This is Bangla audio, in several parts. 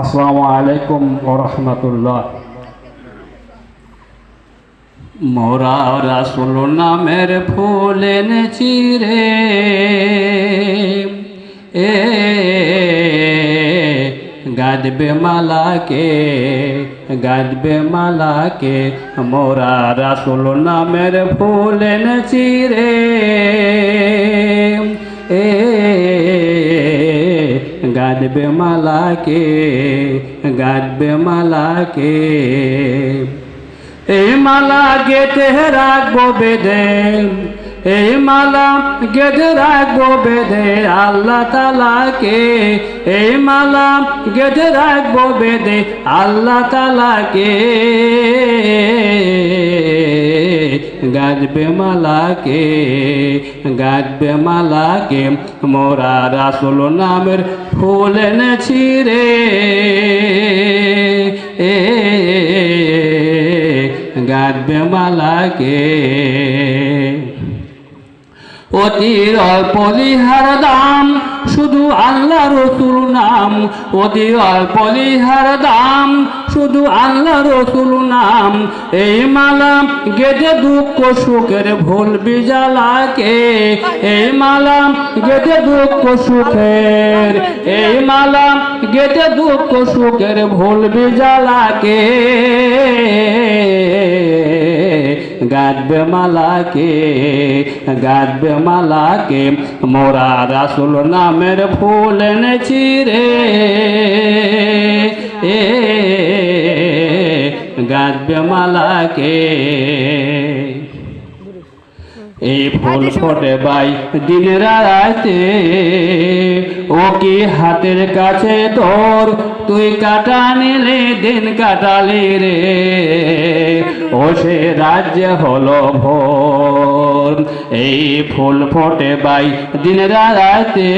আসসালামু আলাইকুম ওরহমতুল্লাহ মোরা রাসুল নামের ফুল এনেছি রে। এ গাদবে মালাকে গাদবে মালাকে মোরা রাসুল নামের ফুল এনেছি রে। এ গাদবে মালাকে গাদবে মালাকে এই মালা গেতে রাখব বেদে এই মালা গেতে রাখব বেদে আল্লাহ তালাকে এই মালা গেতে রাখব বেদে আল্লাহ তালাকে গাজবে মালাকে গাজবে মালাকে মোরা রাসুল নামের ফুল এনেছি রে। এ গাজবে মালাকে অতির অল্প দাম শুধু আল্লাহ রসুল নাম, অতি অল্প লিহার দাম। শুধু আল্লাহ রসুল নাম, এই মালা গেদে দুঃখ সুখের ভুল বিজালাকে। এই মালা গেদে দুঃখ সুখের, এই মালা গেদে দুঃখ সুখের ভুল বিজালাকে। গাদবে মালাকে গাদবে মালাকে। মোরা রাসুল নামের ফুল এনেছি রে। এ গাদবে মালাকে। এই ফুল ফোটে বাই দিনের রাতে ও কি হাতের কাছে তোর? তুই কাটা নিলে দিন কাটালি রে। ও সে রাজ্য হলো ভোর। এই ফুল ফোটে বাই দিনের রাতে।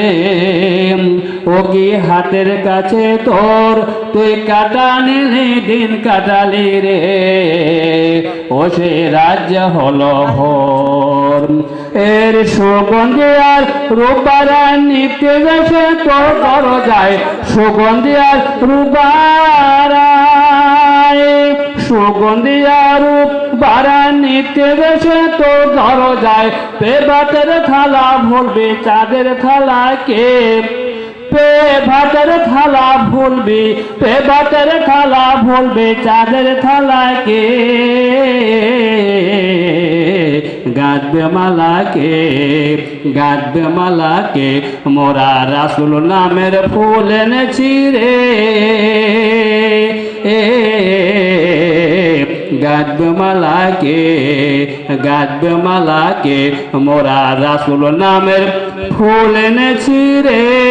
ও কি হাতের কাছে তোর, তুই কাটা নিলে দিন কাটালি রে। ও সে রাজ্য হলো ভোর। এর সুগন্ধি আর রূপারা নিতে বেশে তোর বড় যায়। সুগন্ধি আর রূপারায় সুগন্ধি আর রূপ বারা নিতে বেশে তো ধর যায়। পেবাতের থালা ভুলবে, চাঁদের থালাকে পে ভাতের থালা ভুলবি, পে ভাতের থালা ভুলবে, চাঁদের থালাকে গাদবে মালাকে গাদবে মালাকে, মোরা রাসুল নামের ফুল এনেছি রে। গাদবে মালাকে গাদবে মালাকে মোরা রাসুল নামের ফুল এনেছি রে।